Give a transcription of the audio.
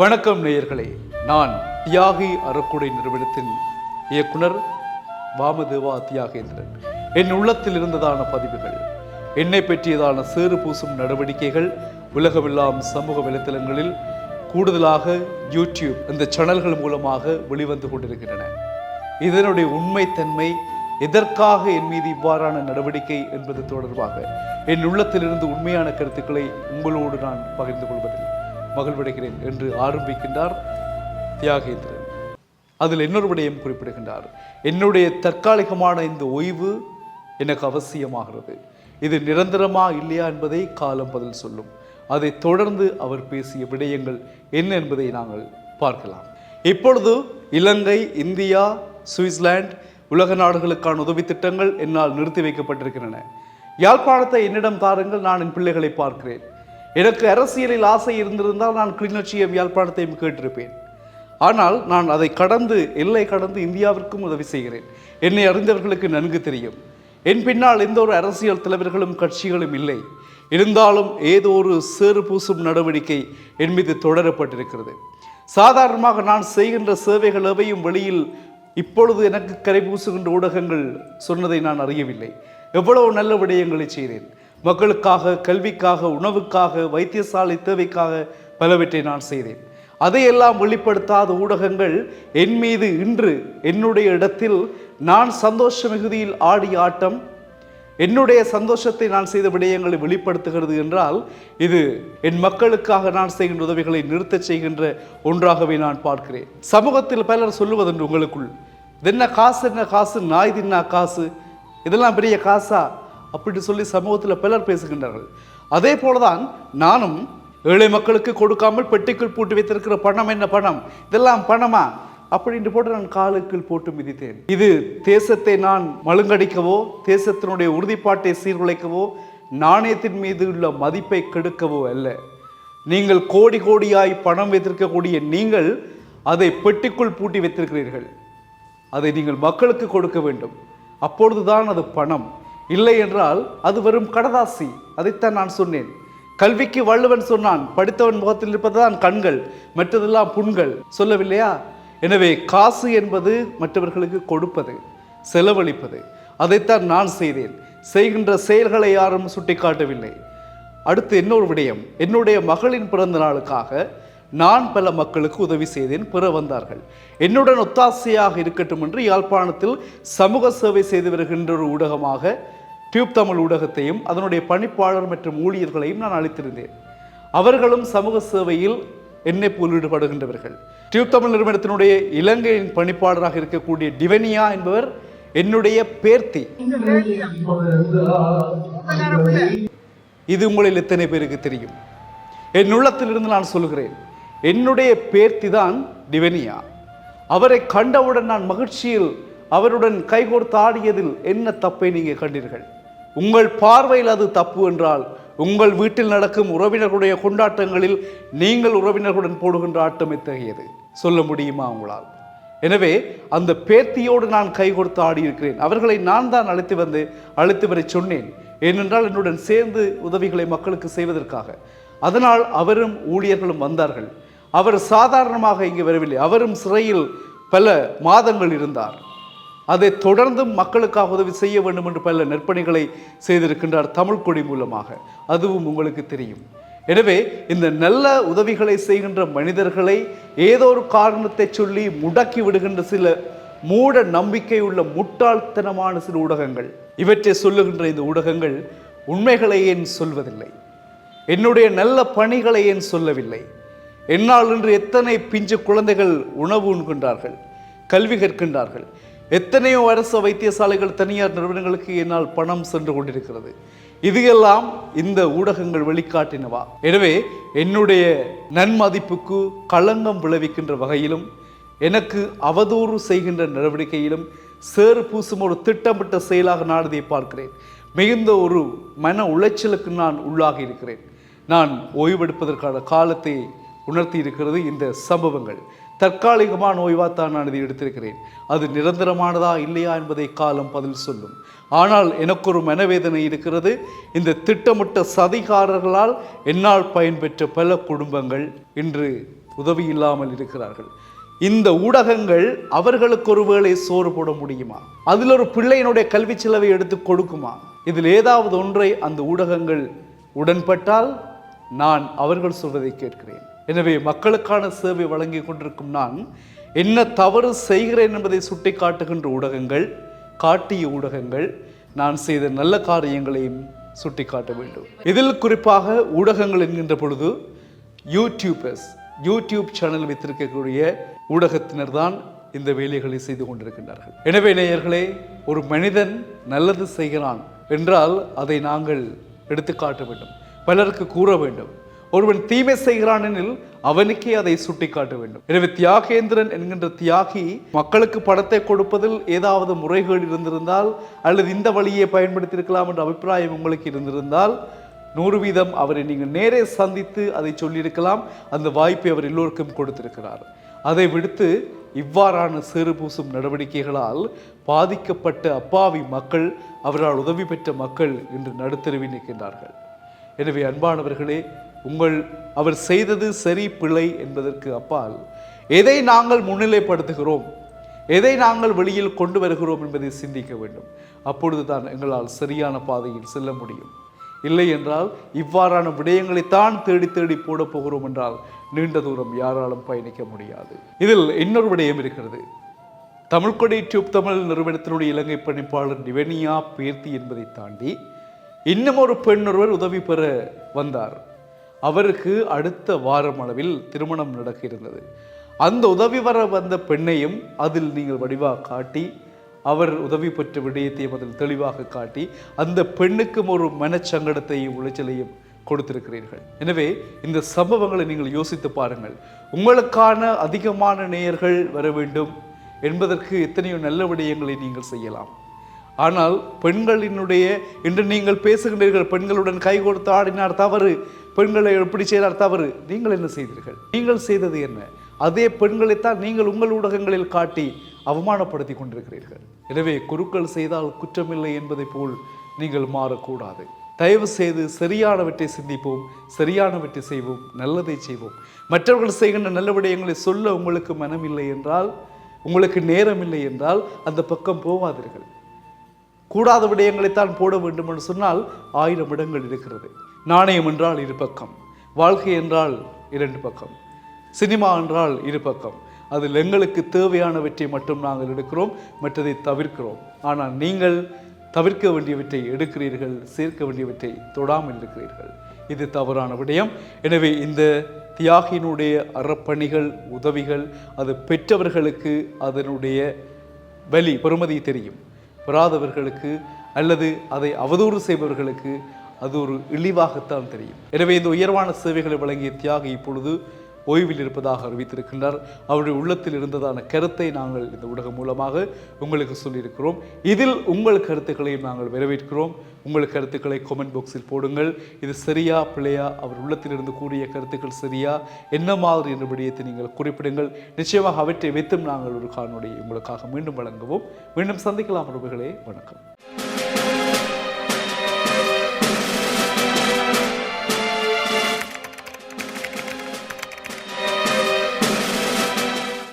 வணக்கம் நேயர்களே. நான் தியாகி அறக்குடை நிறுவனத்தின் இயக்குனர் வாமதேவா தியாகேந்திரன். என் உள்ளத்தில் இருந்ததான பதிவுகள் என்னை பற்றியதான சேறு பூசும் நடவடிக்கைகள் உலகமெல்லாம் சமூக வலைத்தளங்களில் கூடுதலாக யூடியூப் இந்த சேனல்கள் மூலமாக வெளிவந்து கொண்டிருக்கின்றன. இதனுடைய உண்மைத்தன்மை எதற்காக என் மீது இவ்வாறான நடவடிக்கை என்பது தொடர்பாக என் உள்ளத்திலிருந்து உண்மையான கருத்துக்களை உங்களோடு நான் பகிர்ந்து கொள்வதில்லை. மகிழ்வடைகிறேன் என்று ஆரம்பிக்கின்றார் தியாகேந்திரன். அதில் இன்னொரு விடயம் குறிப்பிடுகின்றார் என்னுடைய தற்காலிகமான இந்த ஓய்வு எனக்கு அவசியமாகிறது. இது நிரந்தரமா இல்லையா என்பதை காலம் பதில் சொல்லும். அதை தொடர்ந்து அவர் பேசிய விடயங்கள் என்ன என்பதை நாங்கள் பார்க்கலாம். இப்பொழுது இலங்கை இந்தியா சுவிட்சர்லாந்து உலக நாடுகளுக்கான உதவி திட்டங்கள் என்னால் நிறுத்தி வைக்கப்பட்டிருக்கின்றன. யாழ்ப்பாணத்தை என்னிடம் தாருங்கள் நான் என் பிள்ளைகளை பார்க்கிறேன். எனக்கு அரசியலில் ஆசை இருந்திருந்தால் நான் கிளிநொச்சியும் யாழ்ப்பாணத்தையும் கேட்டிருப்பேன். ஆனால் நான் அதை கடந்து எல்லை கடந்து இந்தியாவிற்கும் உதவி செய்கிறேன். என்னை அறிந்தவர்களுக்கு நன்கு தெரியும். என் பின்னால் எந்த ஒரு அரசியல் தலைவர்களும் கட்சிகளும் இல்லை. இருந்தாலும் ஏதோ ஒரு சேறு பூசும் நடவடிக்கை என் மீது தொடரப்பட்டிருக்கிறது. சாதாரணமாக நான் செய்கின்ற சேவைகள் எவையும் வெளியில் இப்பொழுது எனக்கு கரை பூசுகின்ற ஊடகங்கள் சொன்னதை நான் அறியவில்லை. எவ்வளவு நல்ல விடயங்களை செய்தேன். மக்களுக்காக கல்விக்காக உணவுக்காக வைத்தியசாலை தேவைக்காக பலவற்றை நான் செய்தேன். அதையெல்லாம் வெளிப்படுத்தாத ஊடகங்கள் என் மீது இன்று என்னுடைய இடத்தில் நான் சந்தோஷ மிகுதியில் ஆடி ஆட்டம் என்னுடைய சந்தோஷத்தை நான் செய்த விடயங்களை வெளிப்படுத்துகிறது என்றால் இது என் மக்களுக்காக நான் செய்கின்ற உதவிகளை நிறுத்தச் செய்கின்ற ஒன்றாகவே நான் பார்க்கிறேன். சமூகத்தில் பலர் சொல்லுவதென்று உங்களுக்குள் தென்ன என்ன காசு என்ன காசு? நாய் தின்னா காசு? இதெல்லாம் பெரிய காசா? அப்படி சொல்லி சமூகத்தில் பலர் பேசுகின்றார்கள். அதே போலதான் நானும் ஏழை மக்களுக்கு கொடுக்காமல் பெட்டிக்குள் பூட்டி வைத்திருக்கிற பணம் என்ன பணம்? இதெல்லாம் பணமா? அப்படின்ட்டு போட்டு நான் காலுக்குள் போட்டு மிதித்தேன். இது தேசத்தை நான் மழுங்கடிக்கவோ தேசத்தினுடைய உறுதிப்பாட்டை சீர்குலைக்கவோ நாணயத்தின் மீது உள்ள மதிப்பை கெடுக்கவோ அல்ல. நீங்கள் கோடி கோடியாய் பணம் வைத்திருக்கக்கூடிய நீங்கள் அதை பெட்டிக்குள் பூட்டி வைத்திருக்கிறீர்கள். அதை நீங்கள் மக்களுக்கு கொடுக்க வேண்டும். அப்பொழுதுதான் அது பணம். இல்லை என்றால் அது வெறும் கடதாசி. அதைத்தான் நான் சொன்னேன். கல்விக்கு வள்ளுவன் சொன்னான் படித்தவன் முகத்தில் இருப்பதுதான் கண்கள் மற்றதெல்லாம் புண்கள். சொல்லவில்லையா? எனவே காசு என்பது மற்றவர்களுக்கு கொடுப்பது செலவழிப்பது. அதைத்தான் நான் செய்தேன். செய்கின்ற செயல்களை யாரும் சுட்டிக்காட்டவில்லை. அடுத்து இன்னொரு விடயம். என்னுடைய மகளின் பிறந்த நாளுக்காக நான் பல மக்களுக்கு உதவி செய்தேன் பிற வந்தார்கள். என்னுடன் ஒத்தாசையாக இருக்கட்டும் என்று யாழ்ப்பாணத்தில் சமூக சேவை செய்து வருகின்ற ஒரு ஊடகமாக டியூப் தமிழ் ஊடகத்தையும் அதனுடைய பணிப்பாளர் மற்றும் ஊழியர்களையும் நான் அளித்திருந்தேன் அவர்களும் சமூக சேவையில் என்னை போல் ஈடுபடுகின்றவர்கள் டியூப் தமிழ் நிறுவனத்தினுடைய இலங்கையின் பணிப்பாளராக இருக்கக்கூடிய டிவனியா என்பவர் என்னுடைய பேர்த்தி. இது உங்களில் எத்தனை பேருக்கு தெரியும்? என் உள்ளத்திலிருந்து நான் சொல்கிறேன் என்னுடைய பேர்த்தி தான் டிவனியா. அவரை கண்டவுடன் நான் மகிழ்ச்சியில் அவருடன் கைகோர்த்து ஆடியதில் என்ன தப்பை நீங்கள் கண்டீர்கள்? உங்கள் பார்வையில் அது தப்பு என்றால் உங்கள் வீட்டில் நடக்கும் உறவினர்களுடைய கொண்டாட்டங்களில் நீங்கள் உறவினர்களுடன் போடுகின்ற ஆட்டம் எத்தகையது? சொல்ல முடியுமா உங்களால்? எனவே அந்த பேத்தியோடு நான் கை கொடுத்து ஆடியிருக்கிறேன். அவர்களை நான் தான் அழைத்து வந்து அழைத்து வரை சொன்னேன். ஏனென்றால் என்னுடன் சேர்ந்து உதவிகளை மக்களுக்கு செய்வதற்காக. அதனால் அவரும் ஊழியர்களும் வந்தார்கள். அவர் சாதாரணமாக இங்கு வரவில்லை. அவரும் சிறையில் பல மாதங்கள் இருந்தார். அதை தொடர்ந்தும் மக்களுக்காக உதவி செய்ய வேண்டும் என்று பல நற்பணிகளை செய்திருக்கின்றார் தமிழ் கொடி மூலமாக. அதுவும் உங்களுக்கு தெரியும். எனவே இந்த நல்ல உதவிகளை செய்கின்ற மனிதர்களை ஏதோ ஒரு காரணத்தை சொல்லி முடக்கி விடுகின்ற சில மூட நம்பிக்கை உள்ள முட்டாள்தனமான சில ஊடகங்கள். இவற்றை சொல்லுகின்ற இந்த ஊடகங்கள் உண்மைகளை ஏன் சொல்வதில்லை? என்னுடைய நல்ல பணிகளை ஏன் சொல்லவில்லை? என்னால் இன்று எத்தனை பிஞ்சு குழந்தைகள் உணவு உண்கின்றார்கள் கல்வி கற்கின்றார்கள் எத்தனையோ அரசு வைத்தியசாலைகள் தனியார் நிறுவனங்களுக்கு என்னால் பணம் சென்று கொண்டிருக்கிறது. இதையெல்லாம் இந்த ஊடகங்கள் வெளிக்காட்டினவா? எனவே என்னுடைய நன்மதிப்புக்கு களங்கம் விளைவிக்கின்ற வகையிலும் எனக்கு அவதூறு செய்கின்ற நடவடிக்கையிலும் சேறு பூசும் ஒரு திட்டமிட்ட செயலாக நான் இதை பார்க்கிறேன். மிகுந்த ஒரு மன உளைச்சலுக்கு நான் உள்ளாகி இருக்கிறேன். நான் ஓய்வெடுப்பதற்கான காலத்தை உணர்த்தி இருக்கிறது இந்த சம்பவங்கள். தற்காலிகமான ஓய்வாத்தான் நான் இதை எடுத்திருக்கிறேன். அது நிரந்தரமானதா இல்லையா என்பதை காலம் பதில் சொல்லும். ஆனால் எனக்கு ஒரு மனவேதனை இருக்கிறது. இந்த திட்டமிட்ட சதிகாரர்களால் என்னால் பயன்பெற்ற பல குடும்பங்கள் இன்று உதவி இல்லாமல் இருக்கிறார்கள். இந்த ஊடகங்கள் அவர்களுக்கு ஒருவேளை சோறு போட முடியுமா? அதில் ஒரு பிள்ளையினுடைய கல்வி செலவை எடுத்து கொடுக்குமா? இதில் ஏதாவது ஒன்றை அந்த ஊடகங்கள் உடன்பட்டால் நான் அவர்கள் சொல்வதை கேட்கிறேன். எனவே மக்களுக்கான சேவை வழங்கி கொண்டிருக்கும் நான் என்ன தவறு செய்கிறேன் என்பதை சுட்டி காட்டுகின்ற ஊடகங்கள் காட்டிய ஊடகங்கள் நான் செய்த நல்ல காரியங்களையும் சுட்டி காட்ட வேண்டும். இதில் குறிப்பாக ஊடகங்கள் என்கின்ற பொழுது யூடியூபர்ஸ் யூடியூப் சேனல் வைத்திருக்கக்கூடிய ஊடகத்தினர் தான் இந்த வேலைகளை செய்து கொண்டிருக்கின்றார்கள். எனவே நேயர்களே ஒரு மனிதன் நல்லது செய்கிறான் என்றால் அதை நாங்கள் எடுத்து காட்ட வேண்டும். பலருக்கு கூற வேண்டும். ஒருவன் தீமை செய்கிறான் எனில் அவனுக்கே அதை சுட்டிக்காட்ட வேண்டும். எனவே தியாகேந்திரன் என்கின்ற தியாகி மக்களுக்கு பணத்தை கொடுப்பதில் ஏதாவது முறைகேடு இருந்திருந்தால் அல்லது இந்த வழியை பயன்படுத்தியிருக்கலாம் என்ற அபிப்பிராயம் உங்களுக்கு இருந்திருந்தால் நூறு வீதம் அவரை நீங்கள் நேரே சந்தித்து அதை சொல்லியிருக்கலாம். அந்த வாய்ப்பை அவர் எல்லோருக்கும் கொடுத்திருக்கிறார். அதை விடுத்து இவ்வாறான சேறு பூசும் நடவடிக்கைகளால் பாதிக்கப்பட்ட அப்பாவி மக்கள் அவரால் உதவி பெற்ற மக்கள் இன்று நடுத்தருவி நிற்கின்றார்கள். எனவே அன்பானவர்களே உங்கள் அவர் செய்தது சரி பிழை என்பதற்கு அப்பால் எதை நாங்கள் முன்னிலைப்படுத்துகிறோம்? எதை நாங்கள் வெளியில் கொண்டு வருகிறோம் என்பதை சிந்திக்க வேண்டும். அப்பொழுதுதான் எங்களால் சரியான பாதையில் செல்ல முடியும். இல்லை என்றால் இவ்வாறான விடயங்களைத்தான் தேடி தேடி போட போகிறோம் என்றால் நீண்ட தூரம் யாராலும் பயணிக்க முடியாது. இதில் இன்னொரு விடயம் இருக்கிறது. தமிழ்கொடி டியூப் தமிழ் நிறுவனத்தினுடைய இலங்கை பணிப்பாளர் நிவனியா பேர்த்தி என்பதை தாண்டி இன்னும் ஒரு பெண் ஒருவர் உதவி பெற வந்தார். அவருக்கு அடுத்த வாரம் அளவில் திருமணம் நடக்க இருந்தது அந்த உதவி வர வந்த பெண்ணையும் அதில் நீங்கள் வடிவாக காட்டி அவர் உதவி பெற்ற விடயத்தையும் அதில் தெளிவாக காட்டி அந்த பெண்ணுக்கும் ஒரு மனச்சங்கடத்தையும் உளைச்சலையும் கொடுத்திருக்கிறீர்கள். எனவே இந்த சம்பவங்களை நீங்கள் யோசித்து பாருங்கள். உங்களுக்கான அதிகமான நேயர்கள் வர வேண்டும் என்பதற்கு எத்தனையோ நல்ல விடயங்களை நீங்கள் செய்யலாம். ஆனால் பெண்களினுடைய இன்று நீங்கள் பேசுகின்றீர்கள் பெண்களுடன் கை கொடுத்து ஆடினார் தவறு. பெண்களை எப்படி செய்தார் தவறு? நீங்கள் என்ன செய்தீர்கள்? நீங்கள் செய்தது என்ன? அதே பெண்களைத்தான் நீங்கள் உங்கள் ஊடகங்களில் காட்டி அவமானப்படுத்தி கொண்டிருக்கிறீர்கள். எனவே குருக்கள் செய்தால் குற்றமில்லை என்பதை போல் நீங்கள் மாறக்கூடாது. தயவு செய்து சரியானவற்றை சிந்திப்போம் சரியானவற்றை செய்வோம் நல்லதை செய்வோம். மற்றவர்கள் செய்கின்ற நல்ல விடயங்களை சொல்ல உங்களுக்கு மனமில்லை என்றால் உங்களுக்கு நேரம் இல்லை என்றால் அந்த பக்கம் போவாதீர்கள். கூடாத விடயங்களைத்தான் போட வேண்டும் என்று சொன்னால் ஆயிரம் இடங்கள் இருக்கிறது. நாணயம் என்றால் இரு பக்கம் வாழ்க்கை என்றால் இரண்டு பக்கம் சினிமா என்றால் இரு பக்கம். அதில் எங்களுக்கு தேவையானவற்றை மட்டும் நாங்கள் எடுக்கிறோம் மற்றதை தவிர்க்கிறோம். ஆனால் நீங்கள் தவிர்க்க வேண்டியவற்றை எடுக்கிறீர்கள் சேர்க்க வேண்டியவற்றை தொடாமல் இருக்கிறீர்கள். இது தவறான விடயம். எனவே இந்த தியாகியினுடைய அறப்பணிகள் உதவிகள் அது பெற்றவர்களுக்கு அதனுடைய வலி பெறுமதி தெரியும். பெறாதவர்களுக்கு அல்லது அதை அவதூறு செய்பவர்களுக்கு அது ஒரு இழிவாகத்தான் தெரியும். எனவே இந்த உயர்வான சேவைகளை வழங்கிய தியாகி இப்பொழுது ஓய்வில் இருப்பதாக அறிவித்திருக்கின்றார். அவருடைய உள்ளத்தில் இருந்ததான கருத்தை நாங்கள் இந்த ஊடகம் மூலமாக உங்களுக்கு சொல்லியிருக்கிறோம். இதில் உங்கள் கருத்துக்களையும் நாங்கள் வரவேற்கிறோம். உங்கள் கருத்துக்களை கொமெண்ட் பாக்ஸில் போடுங்கள். இது சரியா பிழையா அவர் உள்ளத்தில் இருந்து கூறிய கருத்துக்கள் சரியா என்ன மாதிரி என்ற விடயத்தை நீங்கள் குறிப்பிடுங்கள். நிச்சயமாக அவற்றை வைத்தும் நாங்கள் ஒரு காணொலியை உங்களுக்காக மீண்டும் வழங்குவோம். மீண்டும் சந்திக்கலாம் உறவுகளே வணக்கம்.